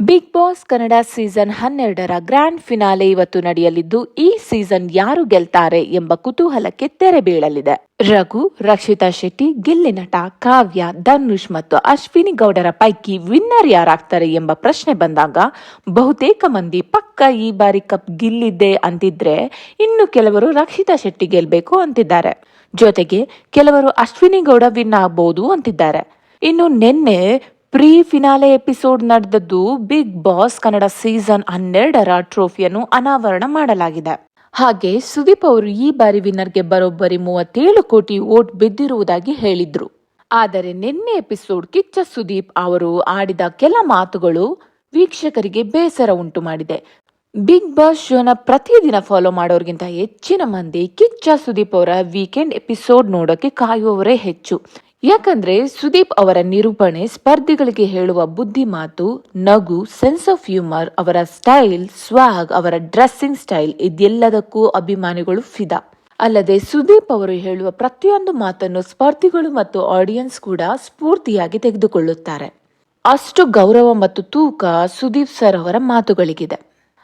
Big boss Kannada season ಹನ್ನೆರಡರ grand finale ಇವತ್ತು ನಡೆಯಲಿದ್ದು, ಈ ಸೀಸನ್ ಯಾರು ಗೆಲ್ತಾರೆ ಎಂಬ ಕುತೂಹಲಕ್ಕೆ ತೆರೆ ಬೀಳಲಿದೆ. ರಘು, ರಕ್ಷಿತಾ ಶೆಟ್ಟಿ, ಗಿಲ್ಲಿ ನಟ ಕಾವ್ಯ, ಧನುಷ್ ಮತ್ತು ಅಶ್ವಿನಿ ಗೌಡರ ಪೈಕಿ ವಿನ್ನರ್ ಯಾರಾಗ್ತಾರೆ ಎಂಬ ಪ್ರಶ್ನೆ ಬಂದಾಗ, ಬಹುತೇಕ ಮಂದಿ ಪಕ್ಕ ಈ ಬಾರಿ ಕಪ್ ಗಿಲ್ಲಿದ್ದೆ ಅಂತಿದ್ರೆ ಇನ್ನು ಕೆಲವರು ರಕ್ಷಿತಾ ಶೆಟ್ಟಿ ಗೆಲ್ಬೇಕು ಅಂತಿದ್ದಾರೆ. ಜೊತೆಗೆ ಕೆಲವರು ಅಶ್ವಿನಿ ಗೌಡ ವಿನ್ ಆಗ್ಬೋದು ಅಂತಿದ್ದಾರೆ. ಇನ್ನು ನಿನ್ನೆ ಪ್ರೀ ಫಿನಾಲೆ ಎಪಿಸೋಡ್ ನಡೆದದ್ದು ಬಿಗ್ ಬಾಸ್ ಕನ್ನಡ ಸೀಸನ್ ಹನ್ನೆರಡರ ಟ್ರೋಫಿಯನ್ನು ಅನಾವರಣ ಮಾಡಲಾಗಿದೆ. ಹಾಗೆ ಸುದೀಪ್ ಅವರು ಈ ಬಾರಿ ವಿನ್ನರ್ಗೆ ಬರೋಬ್ಬರಿ ಮೂವತ್ತೇಳು ಕೋಟಿ ವೋಟ್ ಬಿದ್ದಿರುವುದಾಗಿ ಹೇಳಿದ್ರು. ಆದರೆ ನಿನ್ನೆ ಎಪಿಸೋಡ್ ಕಿಚ್ಚ ಸುದೀಪ್ ಅವರು ಆಡಿದ ಕೆಲ ಮಾತುಗಳು ವೀಕ್ಷಕರಿಗೆ ಬೇಸರ ಉಂಟು ಮಾಡಿದೆ. ಬಿಗ್ ಬಾಸ್ ಶೋನ ಪ್ರತಿದಿನ ಫಾಲೋ ಮಾಡೋರ್ಗಿಂತ ಹೆಚ್ಚಿನ ಮಂದಿ ಕಿಚ್ಚ ಸುದೀಪ್ ಅವರ ವೀಕೆಂಡ್ ಎಪಿಸೋಡ್ ನೋಡೋಕೆ ಕಾಯುವವರೇ ಹೆಚ್ಚು. ಯಾಕಂದ್ರೆ ಸುದೀಪ್ ಅವರ ನಿರೂಪಣೆ ಸ್ಪರ್ಧಿಗಳಿಗೆ ಹೇಳುವ ಬುದ್ಧಿ ಮಾತು, ನಗು ಸೆನ್ಸ್ ಆಫ್ ಹ್ಯೂಮರ್ ಅವರ ಸ್ಟೈಲ್ ಸ್ವಾಗ್ ಅವರ ಡ್ರೆಸ್ಸಿಂಗ್ ಸ್ಟೈಲ್ ಇದೆಲ್ಲದಕ್ಕೂ ಅಭಿಮಾನಿಗಳು ಫಿದಾ. ಅಲ್ಲದೆ ಸುದೀಪ್ ಅವರು ಹೇಳುವ ಪ್ರತಿಯೊಂದು ಮಾತನ್ನು ಸ್ಪರ್ಧಿಗಳು ಮತ್ತು ಆಡಿಯನ್ಸ್ ಕೂಡ ಸ್ಫೂರ್ತಿಯಾಗಿ ತೆಗೆದುಕೊಳ್ಳುತ್ತಾರೆ. ಅಷ್ಟು ಗೌರವ ಮತ್ತು ತೂಕ ಸುದೀಪ್ ಸರ್ ಅವರ ಮಾತುಗಳಿಗಿದೆ.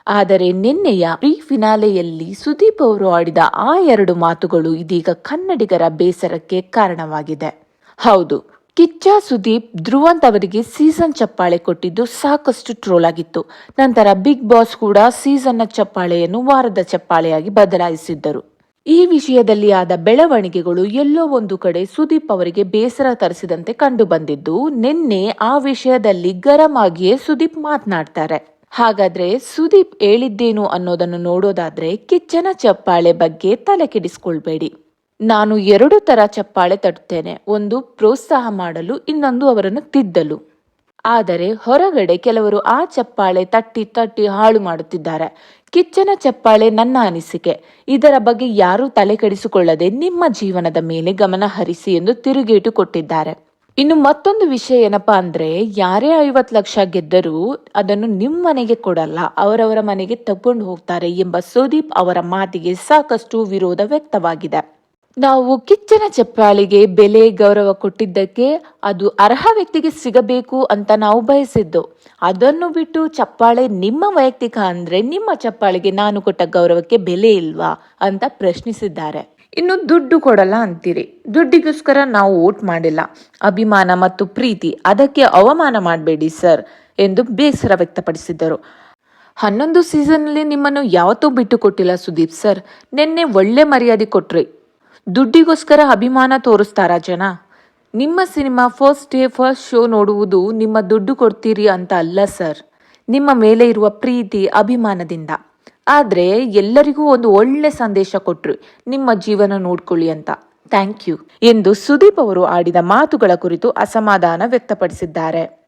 ಆದರೆ ನಿನ್ನೆಯ ಪ್ರೀ ಫಿನಾಲೆಯಲ್ಲಿ ಸುದೀಪ್ ಅವರು ಆಡಿದ ಆ ಎರಡು ಮಾತುಗಳು ಇದೀಗ ಕನ್ನಡಿಗರ ಬೇಸರಕ್ಕೆ ಕಾರಣವಾಗಿದೆ. ಹೌದು. ಕಿಚ್ಚ ಸುದೀಪ್ ಧ್ರುವಂತ್ ಅವರಿಗೆ ಸೀಸನ್ ಚಪ್ಪಾಳೆ ಕೊಟ್ಟಿದ್ದು ಸಾಕಷ್ಟು ಟ್ರೋಲ್ ಆಗಿತ್ತು. ನಂತರ ಬಿಗ್ ಬಾಸ್ ಕೂಡ ಸೀಸನ್ನ ಚಪ್ಪಾಳೆಯನ್ನು ವಾರದ ಚಪ್ಪಾಳೆಯಾಗಿ ಬದಲಾಯಿಸಿದ್ದರು. ಈ ವಿಷಯದಲ್ಲಿ ಆದ ಬೆಳವಣಿಗೆಗಳು ಎಲ್ಲೋ ಒಂದು ಕಡೆ ಸುದೀಪ್ ಅವರಿಗೆ ಬೇಸರ ತರಿಸಿದಂತೆ ಕಂಡು ಬಂದಿದ್ದು, ನಿನ್ನೆ ಆ ವಿಷಯದಲ್ಲಿ ಗರಂ ಆಗಿಯೇ ಸುದೀಪ್ ಮಾತನಾಡ್ತಾರೆ. ಹಾಗಾದ್ರೆ ಸುದೀಪ್ ಹೇಳಿದ್ದೇನು ಅನ್ನೋದನ್ನು ನೋಡೋದಾದ್ರೆ ಕಿಚ್ಚನ ಚಪ್ಪಾಳೆ ಬಗ್ಗೆ ತಲೆ ಕೆಡಿಸ್ಕೊಳ್ಬೇಡಿ ನಾನು ಎರಡು ಥರ ಚಪ್ಪಾಳೆ ತಟ್ಟುತ್ತೇನೆ. ಒಂದು ಪ್ರೋತ್ಸಾಹ ಮಾಡಲು, ಇನ್ನೊಂದು ಅವರನ್ನು ತಿದ್ದಲು. ಆದರೆ ಹೊರಗಡೆ ಕೆಲವರು ಆ ಚಪ್ಪಾಳೆ ತಟ್ಟಿ ತಟ್ಟಿ ಹಾಳು ಮಾಡುತ್ತಿದ್ದಾರೆ. ಕಿಚ್ಚನ ಚಪ್ಪಾಳೆ ನನ್ನ ಅನಿಸಿಕೆ. ಇದರ ಬಗ್ಗೆ ಯಾರೂ ತಲೆ ಕೆಡಿಸಿಕೊಳ್ಳದೆ ನಿಮ್ಮ ಜೀವನದ ಮೇಲೆ ಗಮನ ಹರಿಸಿ ಎಂದು ತಿರುಗೇಟು ಕೊಟ್ಟಿದ್ದಾರೆ. ಇನ್ನು ಮತ್ತೊಂದು ವಿಷಯ ಏನಪ್ಪಾ ಅಂದ್ರೆ, ಯಾರೇ ಐವತ್ ಲಕ್ಷ ಗೆದ್ದರೂ ಅದನ್ನು ನಿಮ್ಮ ಮನೆಗೆ ಕೊಡಲ್ಲ, ಅವರವರ ಮನೆಗೆ ತಗೊಂಡು ಹೋಗ್ತಾರೆ ಎಂಬ ಸುದೀಪ್ ಅವರ ಮಾತಿಗೆ ಸಾಕಷ್ಟು ವಿರೋಧ ವ್ಯಕ್ತವಾಗಿದೆ. ನಾವು ಕಿಚ್ಚನ ಚಪ್ಪಾಳಿಗೆ ಬೆಲೆ ಗೌರವ ಕೊಟ್ಟಿದ್ದಕ್ಕೆ ಅದು ಅರ್ಹ ವ್ಯಕ್ತಿಗೆ ಸಿಗಬೇಕು ಅಂತ ನಾವು ಬಯಸಿದ್ದು. ಅದನ್ನು ಬಿಟ್ಟು ಚಪ್ಪಾಳೆ ನಿಮ್ಮ ವೈಯಕ್ತಿಕ ಅಂದ್ರೆ ನಿಮ್ಮ ಚಪ್ಪಾಳಿಗೆ ನಾನು ಕೊಟ್ಟ ಗೌರವಕ್ಕೆ ಬೆಲೆ ಇಲ್ವಾ ಅಂತ ಪ್ರಶ್ನಿಸಿದ್ದಾರೆ. ಇನ್ನು ದುಡ್ಡು ಕೊಡಲ್ಲ ಅಂತೀರಿ. ದುಡ್ಡಿಗೋಸ್ಕರ ನಾವು ಓಟ್ ಮಾಡಿಲ್ಲ. ಅಭಿಮಾನ ಮತ್ತು ಪ್ರೀತಿ, ಅದಕ್ಕೆ ಅವಮಾನ ಮಾಡಬೇಡಿ ಸರ್ ಎಂದು ಬೇಸರ ವ್ಯಕ್ತಪಡಿಸಿದ್ದರು. ಹನ್ನೊಂದು ಸೀಸನ್ನಲ್ಲಿ ನಿಮ್ಮನ್ನು ಯಾವತ್ತೂ ಬಿಟ್ಟು ಕೊಟ್ಟಿಲ್ಲ ಸುದೀಪ್ ಸರ್. ನಿನ್ನೆ ಒಳ್ಳೆ ಮರ್ಯಾದೆ ಕೊಟ್ರಿ. ದುಡ್ಡಿಗೋಸ್ಕರ ಅಭಿಮಾನ ತೋರಿಸ್ತಾರಾ ಜನ? ನಿಮ್ಮ cinema first day first show ನೋಡುವುದು ನಿಮ್ಮ ದುಡ್ಡು ಕೊಡ್ತೀರಿ ಅಂತ ಅಲ್ಲ ಸರ್. ನಿಮ್ಮ ಮೇಲೆ ಇರುವ ಪ್ರೀತಿ, ಅಭಿಮಾನದಿಂದ. ಆದರೆ ಎಲ್ಲರಿಗೂ ಒಂದು ಒಳ್ಳೆ ಸಂದೇಶ ಕೊಟ್ರು ನಿಮ್ಮ ಜೀವನ ನೋಡ್ಕೊಳ್ಳಿ ಅಂತ. ಥ್ಯಾಂಕ್ ಯು ಎಂದು ಸುದೀಪ್ ಅವರು ಆಡಿದ ಮಾತುಗಳ ಕುರಿತು ಅಸಮಾಧಾನ ವ್ಯಕ್ತಪಡಿಸಿದ್ದಾರೆ.